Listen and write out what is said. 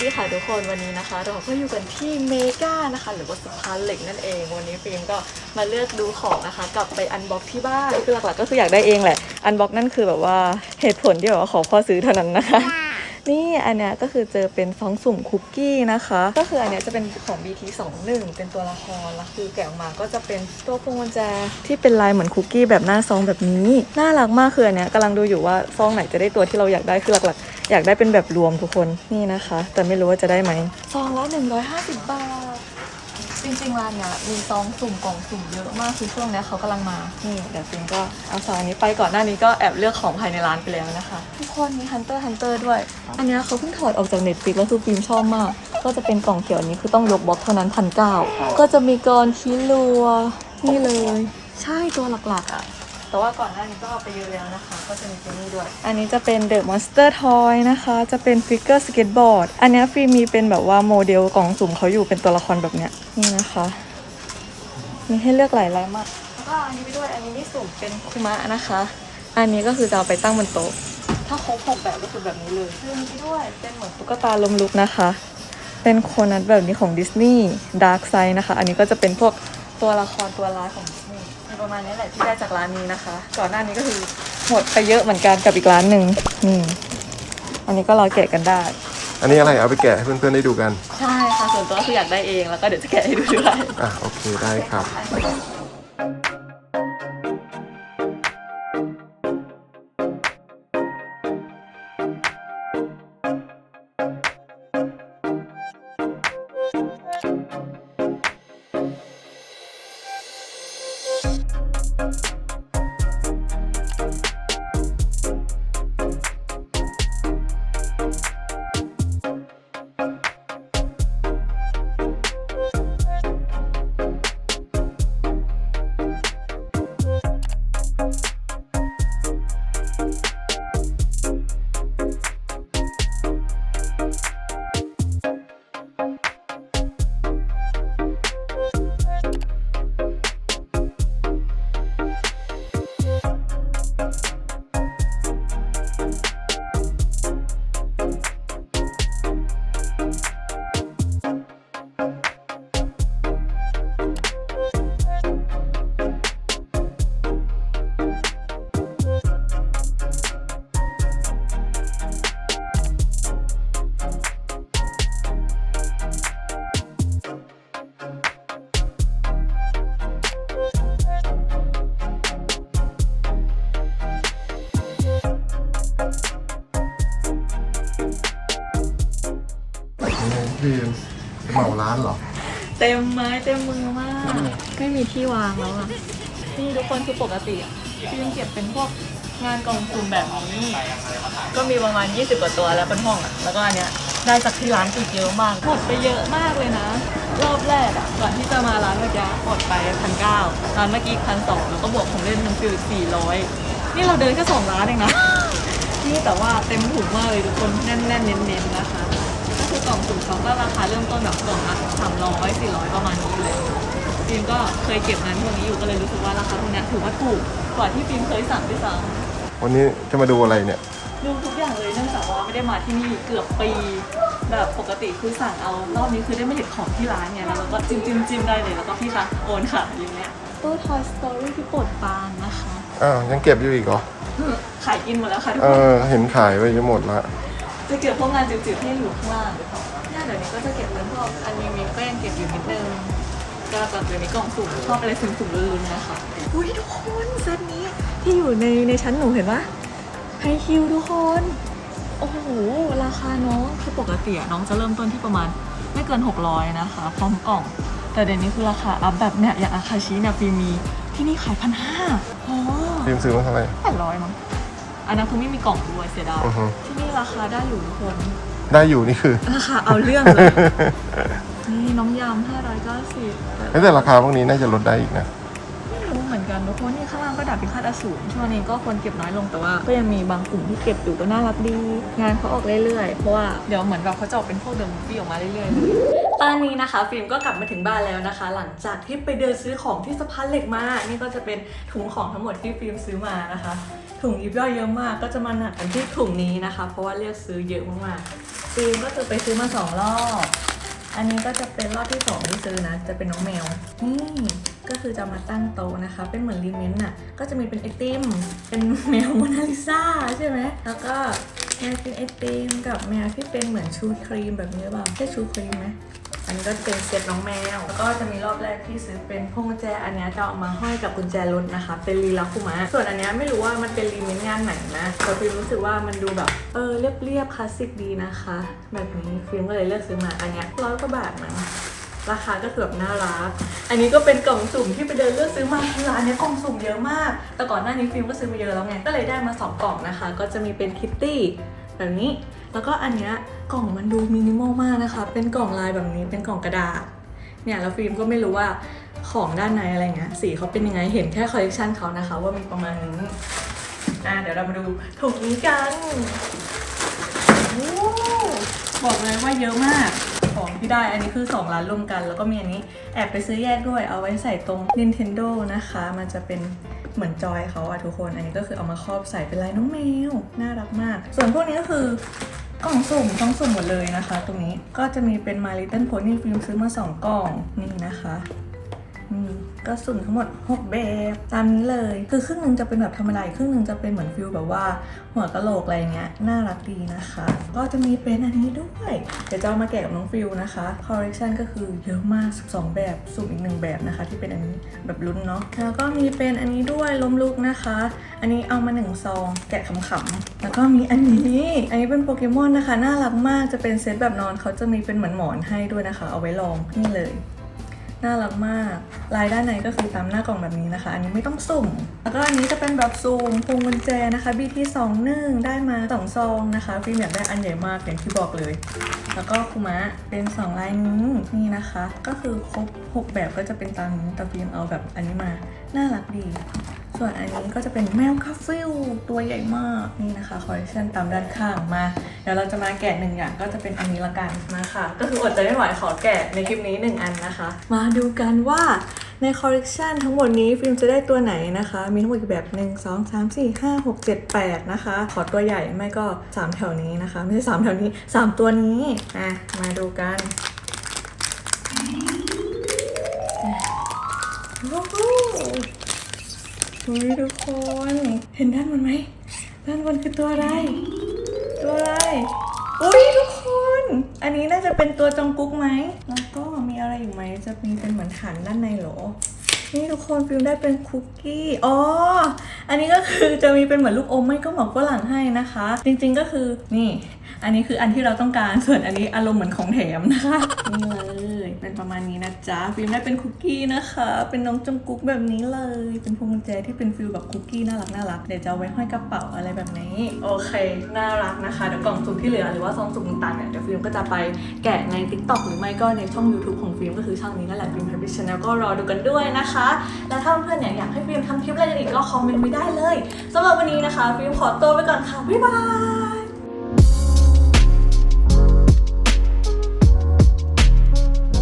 ดีค่ะทุกคนวันนี้นะคะ เราก็อยู่กันที่เมกานะคะ หรือว่าสะพานเหล็กนั่นเอง วันนี้ฟิล์มก็มาเลือกดูของนะคะ กลับไปอันบ็อกที่บ้านคือหลักๆก็คืออยากได้เองแหละอันบ็อกนั่นคือแบบว่าเหตุผลที่แบบว่าขอพ่อซื้อเท่านั้นนะคะ นี่อันเนี้ยก็คือเจอเป็นซองสุ่มคุกกี้นะคะ ก็คืออันเนี้ยจะเป็นของ BT 2 1 เป็นตัวละครแล้วคือแกะออกมาก็จะเป็นตัวพวงกุญแจที่เป็นลายเหมือนคุกกี้แบบหน้าซองแบบนี้น่ารักมากคืออันเนี้ยกำลังดูอยู่ว่าซองไหนจะได้ตัวที่เราอยากได้คือหลักๆ อยากได้เป็นแบบรวมทุกคนนี่นะคะ แต่ไม่รู้ว่าจะได้ไหมซองละ150 บาท จริงๆร้านเนี้ยมีซองสุ่มกล่องสุ่มเยอะมากคือช่วงเนี้ยเขากำลังมา นี่เดี๋ยวฟิล์มก็เอาซองอันนี้ไปก่อนหน้านี้ก็แอบเลือกของภายในร้านไปแล้วนะคะ ทุกคนมี Hunter Hunter ด้วย อันเนี้ยเขาเพิ่งถอดออกจากเน็ตฟิกแล้วคือฟิล์มชอบมาก ก็จะเป็นกล่องเขียวอันนี้คือต้องยกบล็อกเท่านั้นพันเก้าก็จะมีกรคิลัวนี่เลย ใช่ตัวหลักๆอะ แต่ว่าก่อนหน้านี้ก็เอาไปเยอะแล้วนะคะ ก็จะมีตัวนี้ด้วย อันนี้จะเป็น The Monster Toy นะคะ จะเป็นฟิกเกอร์สเก็ตบอร์ด อันเนี้ยฟิล์มมีเป็นแบบว่าโมเดลกล่องสุ่มเขาอยู่เป็นตัวละครแบบเนี้ย นี่นะคะ มีให้เลือกหลายลายมาก แล้วก็อันนี้ไปด้วย อันนี้ที่สุ่มเป็นคุมะนะคะ อันนี้ก็คือจะเอาไปตั้งบนโต๊ะ ถ้าครบหกแบบก็คือแบบนี้เลยซึ่งนี้ด้วยเป็นเหมือนตุ๊กตาลมลุกนะคะ เป็นโคนัทแบบนี้ของดิสนีย์ดาร์กไซนะคะ อันนี้ก็จะเป็นพวกตัวละครตัวร้ายของดิสนีย์มี ประมาณนี้แหละที่ได้จากร้านนี้นะคะ ก่อนหน้านี้ก็คือหมดไปเยอะเหมือนกันกับอีกร้านหนึ่งนี่อันนี้ก็รอแกะกันได้ อันนี้อะไรเอาไปแกะให้เพื่อนๆได้ดูกัน ใช่ค่ะส่วนตัวคืออยากได้เองแล้วก็เดี๋ยวจะแกะให้ดูด้วยอะโอเคได้ครับ นี่พี่เหมาร้านเหรอ เต็มไม้เต็มมือมาก ไม่มีที่วางแล้วอะนี่ทุกคนคือปกติอะพี่ยังเก็บเป็นพวกงานกล่องสุ่มแบบนี้ ก็มีประมาณ 20 กว่าตัวแล้วเป็นห้องอะ แล้วก็อันเนี้ยได้จากที่ร้านอีกเยอะมากหมดไปเยอะมากเลยนะ รอบแรกอะก่อนที่จะมาร้านเมื่อกี้หมดไปพันเก้าร้านเมื่อกี้พันสองแล้วก็บวกของเล่นมันคือสี่ร้อยนี่เราเดินแค่สองร้านเองนะ นี่แต่ว่าเต็มถุงมากเลยทุกคนแน่นๆเน้นๆนะคะ ก็คือกล่องสุ่มเขาก็ราคาเริ่มต้นแบบกล่องละสามร้อยสี่ร้อยประมาณนี้เลยฟิล์มก็เคยเก็บงานพวกนี้อยู่ก็เลยรู้สึกว่าราคาพวกเนี้ยถือว่าถูกกว่าที่ฟิล์มเคยสั่งด้วยซ้วันนี้จะมาดูอะไรเนี่ยำดูทุกอย่างเลยเนื่องจากว่าไม่ได้มาที่นี่เกือบปีแบบปกติคือสั่งเอารอบนี้คือได้มาเห็นของที่ร้านไงแล้วเราก็จิ้มจิ้มจิ้มได้เลยแล้วก็พี่คะโอนค่ะอย่างเงี้ยตู้ Toy Story ที่โปรดปรานนะคะ อ้าวยังเก็บอยู่อีกเหรอ ขายกินหมดแล้วค่ะทุกเอคน อ เห็นขายไว้จะหมดละ จะเก็บพวกงานจืดๆที่อยู่ข้างล่างเนี่ยเดี๋ยวนี้ก็จะเก็บเป็นพวกอันนี้มีแป้งเก็บอยู่นิดนึงก็แบบเดี๋ยวนี้กล่องสุ่มชอบอะไรสุ่มๆลุ้นๆนะคะอุ้ยทุกคนเซตนี้ที่อยู่ในในชั้นหนูเห็นปะไฮคิวทุกคน โอ้โห ราคาน้องคือปกติอะน้องจะเริ่มต้นที่ประมาณไม่เกิน 600 นะคะ พร้อมกล่อง แต่เดี๋ยวนี้คือราคาอัพแบบเนี่ยอย่างอาคาชิเนี่ยปีมีที่นี่ขายพันห้าอ๋อพิมพ์ซื้อมาเท่าไหร่แปดร้อยมั้ง อันนั้นคือไม่มีกล่องด้วยเสียดายอือฮึ ที่นี่ราคาได้อยู่ทุกคนได้อยู่นี่คือ ราคาเอาเรื่องเลย นี่น้องยำห้าร้อยเก้าสิบแต่ราคาพวกนี้น่าจะลดได้อีกนะ ไม่รู้เหมือนกันทุกคนนี่ข้างล่างก็ดาบพิฆาตอสูรช่วงนี้ก็คนเก็บน้อยลงแต่ว่า ก็ยังมีบางกลุ่มที่เก็บอยู่ก็น่ารักดี งานเขาออกเรื่อยๆ เพราะว่าเดี๋ยวเหมือนแบบเขาจะออกเป็นพวกเดอะมูฟวี่ออกมาเรื่อยๆตอนนี้นะคะ ฟิล์มก็กลับมาถึงบ้านแล้วนะคะ หลังจากที่ไปเดินซื้อของที่สะพานเหล็กมานี่ก็จะเป็นถุงของทั้งหมดที่ฟิล์มซื้อมานะคะ ถุงยิบย่อยเยอะมากก็จะมาหนักกันที่ถุงนี้นะคะ เพราะว่าเลือกซื้อเยอะมากๆฟิล์มก็คือไปซื้อมาสองรอบ อันนี้ก็จะเป็นรอบที่สองที่ซื้อนะ จะเป็นน้องแมวนี่ก็คือจะมาตั้งโต๊ะนะคะ เป็นเหมือนรีเมนต์อะ ก็จะมีเป็นไอติม เป็นแมวโมนาลิซาใช่ไหม แล้วก็แมวเป็นไอติมกับแมวที่เป็นเหมือนชูครีมแบบนี้หรือเปล่าใช่ชูครีมไหม อันนี้ก็จะเป็นเซตน้องแมว แล้วก็จะมีรอบแรกที่ซื้อเป็นพวงกุญแจ อันนี้จะเอามาห้อยกับกุญแจรถนะคะ เป็นลีลาคุมะ ส่วนอันนี้ไม่รู้ว่ามันเป็นรีเมนงานไหนนะแต่ฟิลรู้สึกว่ามันดูแบบเออเรียบๆคลาสสิกดีนะคะ แบบนี้ฟิลก็เลยเลือกซื้อมา อันนี้ร้อยกว่าบาทมั้งราคาก็คือแบบน่ารัก อันนี้ก็เป็นกล่องสุ่มที่ไปเดินเลือกซื้อมาร้านนี้กล่องสุ่มเยอะมาก แต่ก่อนหน้านี้ฟิล์มก็ซื้อมาเยอะแล้วไง ก็เลยได้มาสองกล่องนะคะ ก็จะมีเป็นคิตตี้แบบนี้ แล้วก็อันเนี้ยกล่องมันดูมินิมอลมากนะคะ เป็นกล่องลายแบบนี้เป็นกล่องกระดาษ เนี่ยแล้วฟิล์มก็ไม่รู้ว่าของด้านในอะไรเงี้ยสีเขาเป็นยังไงเห็นแค่คอลเลกชันเขานะคะ ว่ามีประมาณนี้อะเดี๋ยวเรามาดูถุงนี้กันโอ้บอกเลยว่าเยอะมาก ของที่ได้ อันนี้คือ 2 ร้านรวมกัน แล้วก็มีอันนี้แอบไปซื้อแยกด้วย เอาไว้ใส่ตรง Nintendo นะคะ มันจะเป็นเหมือนจอยเขาอะทุกคน อันนี้ก็คือเอามาครอบใส่เป็นลายน้องแมว น่ารักมาก ส่วนพวกนี้ก็คือกล่องสุ่มกล่องสุ่มหมดเลยนะคะ ตรงนี้ก็จะมีเป็น My Little Pony ฟิล์มซื้อมา 2 กล่องนี่นะคะ นี่ก็สุ่มทั้งหมด 6 แบบตามนี้เลย คือครึ่งหนึ่งจะเป็นแบบธรรมดาอีกครึ่งหนึ่งจะเป็นเหมือนฟิลแบบว่าหัวกะโหลกอะไรเงี้ยน่ารักดีนะคะ ก็จะมีเป็นอันนี้ด้วย เดี๋ยวจะเอามาแกะกับน้องฟิลนะคะคอลเลคชันก็คือเยอะมาก 12 แบบสุ่มอีกหนึ่งแบบนะคะ ที่เป็นอันนี้แบบลุ้นเนาะแล้วก็มีเป็นอันนี้ด้วยลมลุกนะคะ อันนี้เอามาหนึ่งซองแกะขำๆแล้วก็มีอันนี้อันนี้เป็นโปเกมอนนะคะ น่ารักมากจะเป็นเซตแบบนอนเขาจะมีเป็นเหมือนหมอนให้ด้วยนะคะ เอาไว้ลองนี่เลย น่ารักมาก ลายด้านในก็คือตามหน้ากล่องแบบนี้นะคะ อันนี้ไม่ต้องสุ่ม แล้วก็อันนี้จะเป็นแบบซูมพวงกุญแจนะคะ BT 2 1 ได้มา2ซองนะคะฟิล์มอยากได้อันใหญ่มากอย่างที่บอกเลย แล้วก็คุมะเป็น 2 ลายนี้นี่นะคะ ก็คือครบ 6 แบบก็จะเป็นตามนี้แต่ฟิล์มเอาแบบอันนี้มา น่ารักดี ส่วนอันนี้ก็จะเป็นแมวคาฟิลตัวใหญ่มากนี่นะคะคอลเลคชันตามด้านข้างมา เดี๋ยวเราจะมาแกะหนึ่งอย่างก็จะเป็นอันนี้ละกันมาค่ะ ก็คืออดใจไม่ไหวขอแกะในคลิปนี้หนึ่งอันนะคะ มาดูกันว่าในคอลเลกชันทั้งหมดนี้ฟิล์มจะได้ตัวไหนนะคะ มีทั้งหมดกี่แบบ 1 2 3 4 5 6 7 8 นะคะ ขอตัวใหญ่ไม่ก็ 3 แถวนี้นะคะ ไม่ใช่ 3 แถวนี้ 3 ตัวนี้อะมาดูกันโอ้โห เฮ้ยทุกคน เห็นด้านบนไหม ด้านบนคือตัวอะไร ตัวอะไร อุ้ยทุกคน อันนี้น่าจะเป็นตัวจองกุ๊กไหม แล้วก็มีอะไรอยู่ไหม จะมีเป็นเหมือนฐานด้านในเหรอ นี่ทุกคนฟิล์มได้เป็นคุกกี้ อ๋อ อันนี้ก็คือจะมีเป็นเหมือนลูกอมไม่ก็หมอกฝรั่งให้นะคะ จริงๆก็คือนี่ อันนี้คืออันที่เราต้องการ ส่วนอันนี้อารมณ์เหมือนของแถมนะคะนี่เลยเป็นประมาณนี้นะจ๊ะฟิล์มได้เป็นคุกกี้นะคะ เป็นน้องจงกุ๊กแบบนี้เลย เป็นพวงกุญแจที่เป็นฟิลแบบคุกกี้น่ารักน่ารัก เดี๋ยวจะเอาไว้ห้อยกระเป๋าอะไรแบบนี้ โอเค น่ารักนะคะเดี๋ยวกล่องสุ่มที่เหลือหรือว่าซองสุ่มต่างๆเนี่ยเดี๋ยวฟิล์มก็จะไปแกะใน TikTok หรือไม่ก็ในช่อง YouTube ของฟิล์มก็คือช่องนี้นั่นแหละฟิล์ม Happy Channel ก็รอดูกันด้วยนะคะและถ้าเพื่อนๆเนี่ยอยากให้ฟิล์มทำคลิปอะไรอีกก็คอมเมนต์ไว้ได้เลยสำหรับวันนี้นะคะฟิล์มขอตัวไปก่อนค่ะบ๊ายบาย